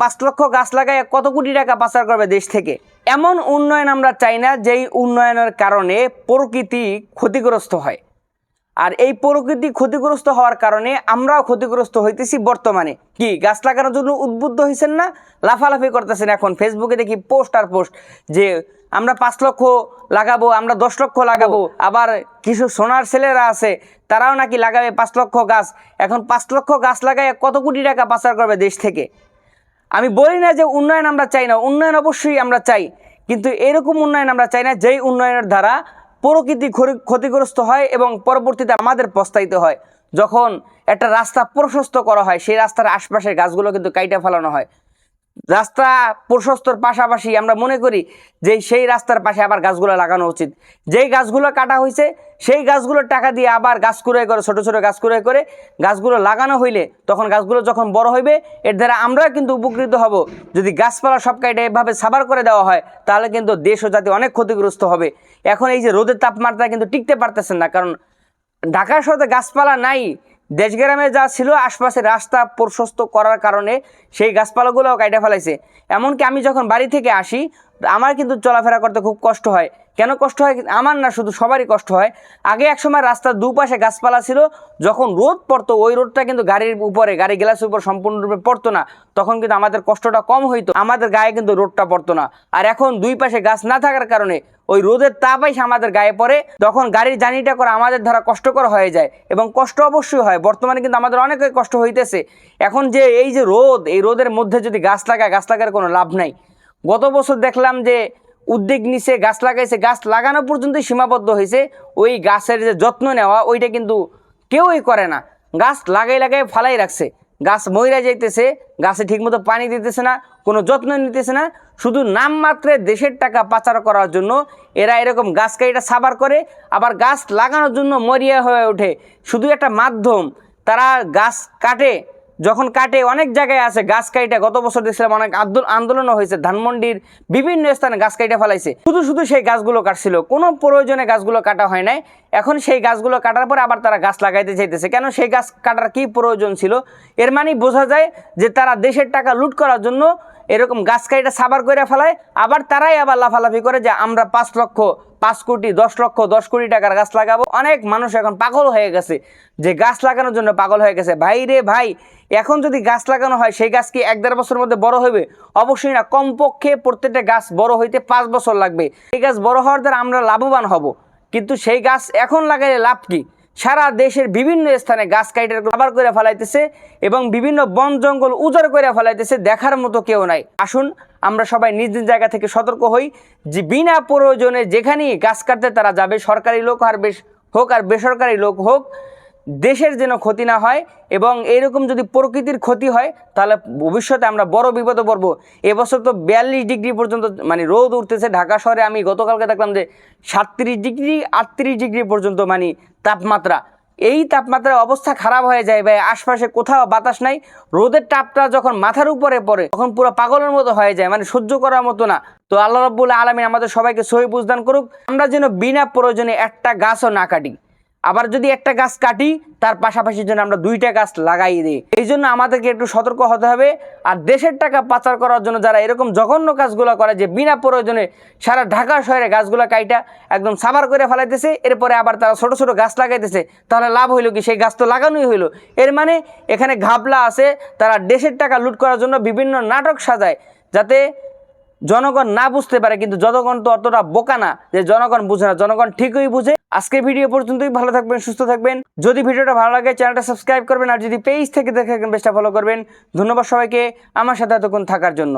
পাঁচ লক্ষ গাছ লাগায় কত কোটি টাকা পাচার করবে দেশ থেকে? এমন উন্নয়ন আমরা চাই না, যেই উন্নয়নের কারণে প্রকৃতি ক্ষতিগ্রস্ত হয়। আর এই প্রকৃতি ক্ষতিগ্রস্ত হওয়ার কারণে আমরাও ক্ষতিগ্রস্ত হইতেছি বর্তমানে। কি, গাছ লাগানোর জন্য উদ্বুদ্ধ হয়েছেন না? লাফালাফি করতেছেন এখন, ফেসবুকে দেখি পোস্ট আর পোস্ট যে আমরা পাঁচ লক্ষ লাগাবো, আমরা দশ লক্ষ লাগাবো, আবার কিছু সোনার ছেলেরা আছে, তারাও নাকি লাগাবে পাঁচ লক্ষ গাছ। এখন পাঁচ লক্ষ গাছ লাগায় কত কোটি টাকা পাচার করবে দেশ থেকে? আমি বলি না যে উন্নয়ন আমরা চাই না, উন্নয়ন অবশ্যই আমরা চাই। কিন্তু এরকম উন্নয়ন আমরা চাই না যেই উন্নয়নের দ্বারা প্রকৃতি ক্ষতিগ্রস্ত হয় এবং পরবর্তীতে আমাদের পস্তাইতে হয়। যখন একটা রাস্তা প্রশস্ত করা হয়, সেই রাস্তার আশপাশের গাছগুলো কিন্তু কাইটা ফেলানো হয়। রাস্তা প্রশস্তর পাশাপাশি আমরা মনে করি যে সেই রাস্তার পাশে আবার গাছগুলো লাগানো উচিত। যেই গাছগুলো কাটা হয়েছে সেই গাছগুলোর টাকা দিয়ে আবার গাছ কুড়াই করে, ছোট ছোট গাছ কুড়াই করে গাছগুলো লাগানো হইলে তখন গাছগুলো যখন বড় হইবে, এর দ্বারা আমরা কিন্তু উপকৃত হব। যদি গাছপালা সব কাইটে এভাবে সাবার করে দেওয়া হয়, তাহলে কিন্তু দেশ ও জাতি অনেক ক্ষতিগ্রস্ত হবে। এখন এই যে রোদের তাপমাত্রা কিন্তু টিকতে পারতেছেন না, কারণ ঢাকা শহরে গাছপালা নাই দেশগ্রামে যা ছিল আশপাশে রাস্তা প্রশস্ত করার কারণে সেই গাছপালাগুলোও কাইটা ফেলাইছে। এমনকি আমি যখন বাড়ি থেকে আসি, আমার কিন্তু চলাফেরা করতে খুব কষ্ট হয়। কেন কষ্ট হয়? আমার না, শুধু সবারই কষ্ট হয়। আগে একসময় রাস্তার দুপাশে গাছপালা ছিল, যখন রোদ পড়তো, ওই রোদটা কিন্তু গাড়ির উপরে, গাড়ি গ্লাসের উপর সম্পূর্ণরূপে পড়তো না। তখন কিন্তু আমাদের কষ্টটা কম হইতো, আমাদের গায়ে কিন্তু রোদটা পড়তো না। আর এখন দুই পাশে গাছ না থাকার কারণে, ওই রোদের তাপাই আমাদের গায়ে পড়ে। তখন গাড়ির জার্নিটা করা আমাদের দ্বারা কষ্টকর হয়ে যায় এবং কষ্ট অবশ্যই হয়। বর্তমানে কিন্তু আমাদের অনেক কষ্ট হইতেছে। এখন যে এই যে রোদ, এই রোদের মধ্যে যদি গাছ লাগায়, গাছ লাগার কোনো লাভ নাই। গত বছর দেখলাম যে উদ্যোগ নিছে, গাছ লাগাইছে, গাছ লাগানো পর্যন্ত সীমাবদ্ধ হয়েছে ওই গাছের যে যত্ন নেওয়া, ওইটা কিন্তু কেউই করে না। গাছ লাগাই লাগাই ফালাই রাখছে। গাছ মইরা যাইতেছে, গাছে ঠিকমতো পানি দিতেছে না, কোনো যত্ন নিতেছে না। শুধু নামমাত্রে দেশের টাকা পাচার করার জন্য এরা এরকম গাছ কাইটা সাবার করে, আবার গাছ লাগানোর জন্য মরিয়া হয়ে ওঠে। শুধু একটা মাধ্যম, তারা গাছ কাটে যখন কাটে, অনেক জায়গায় আছে, গাছ কাইটা। গত বছর দেখছিলাম অনেক আন্দোলন আন্দোলনও হয়েছে। ধানমন্ডির বিভিন্ন স্থানে গাছ কাইটা ফেলাইছে। শুধু শুধু সেই গাছগুলো কাটছিল। কোনো প্রয়োজনে গাছগুলো কাটা হয় নাই। এখন সেই গাছগুলো কাটার পরে আবার তারা গাছ লাগাইতে চাইতেছে কেন সেই গাছ কাটার কি প্রয়োজন ছিল? এর মানে বোঝা যায় যে তারা দেশের টাকা লুট করার জন্য এরকম গাছ কাইটা সাবার করে ফেলায়। আবার তারাই আবার লাফালাফি করে যে আমরা পাঁচ লক্ষ পাঁচ কোটি, দশ লক্ষ, দশ কোটি টাকার গাছ লাগাবো। অনেক মানুষ এখন পাগল হয়ে গেছে যে গাছ লাগানোর জন্য পাগল হয়ে গেছে। ভাই রে ভাই, এখন যদি গাছ লাগানো হয়, সেই গাছ কি এক দেড় বছরের মধ্যে বড় হবে অবশ্যই না। কমপক্ষে প্রত্যেকটা গাছ বড় হইতে পাঁচ বছর লাগবে। এই গাছ বড় হওয়ার দ্বারা আমরা লাভবান হব। কিন্তু সেই গাছ এখন লাগাইলে লাভ কি? সারা দেশের বিভিন্ন স্থানে গাছ কাইটার আবার করে ফেলাইতেছে এবং বিভিন্ন বন জঙ্গল উজাড় করে ফেলাইতেছে, দেখার মতো কেউ নাই। আসুন, আমরা সবাই নিজ নিজ জায়গা থেকে সতর্ক হই যে বিনা প্রয়োজনে যেখানেই গাছ কাটতে তারা যাবে, সরকারি লোক আর বেশ হোক আর বেসরকারি লোক হোক দেশের যেন ক্ষতি না হয় এবং এরকম যদি প্রকৃতির ক্ষতি হয়, তাহলে ভবিষ্যতে আমরা বড় বিপদে পড়ব। এবছর তো বিয়াল্লিশ ডিগ্রি পর্যন্ত মানে রোদ উঠতেছে। ঢাকা শহরে আমি গতকালকে দেখলাম যে সাতত্রিশ ডিগ্রি, আটত্রিশ ডিগ্রি পর্যন্ত মানে তাপমাত্রা। এই তাপমাত্রার অবস্থা খারাপ হয়ে যায় ভাই। আশপাশে কোথাও বাতাস নাই। রোদের তাপটা যখন মাথার উপরে পড়ে, তখন পুরো পাগলের মতো হয়ে যায়। মানে সহ্য করার মতো না। তো আল্লাহ রব্বুল আলমিন আমাদের সবাইকে সহি বুঝদান করুক। আমরা যেন বিনা প্রয়োজনে একটা গাছও না কাটি। আবার যদি একটা গাছ কাটি, তার পাশাপাশি যেন আমরা দুইটা গাছ লাগাই দিই। এই জন্য আমাদেরকে একটু সতর্ক হতে হবে। আর দেশের টাকা পাচার করার জন্য যারা এরকম জঘন্য কাজগুলো করে যে বিনা প্রয়োজনে সারা ঢাকা শহরে গাছগুলো কাইটা একদম সাবার করে ফেলাইতেছে, এরপরে আবার তারা ছোট ছোট গাছ লাগাইতেছে, তাহলে লাভ হইল কি? সেই গাছ তো লাগানোই হইল। এর মানে এখানে ঘাবলা আছে। তারা দেশের টাকা লুট করার জন্য বিভিন্ন নাটক সাজায়, যাতে জনগণ না বুঝতে পারে, কিন্তু জনগণ তো অতটা বোকা না যে জনগণ বুঝে না। জনগণ ঠিকই বুঝে আজকের ভিডিও পর্যন্তই, ভালো থাকবেন, সুস্থ থাকবেন। যদি ভিডিওটা ভালো লাগে, চ্যানেলটা সাবস্ক্রাইব করবেন, আর যদি পেজ থেকে দেখে থাকেন, পেজটা ফলো করবেন। ধন্যবাদ সবাইকে, আমার সাথে এতক্ষণ থাকার জন্য।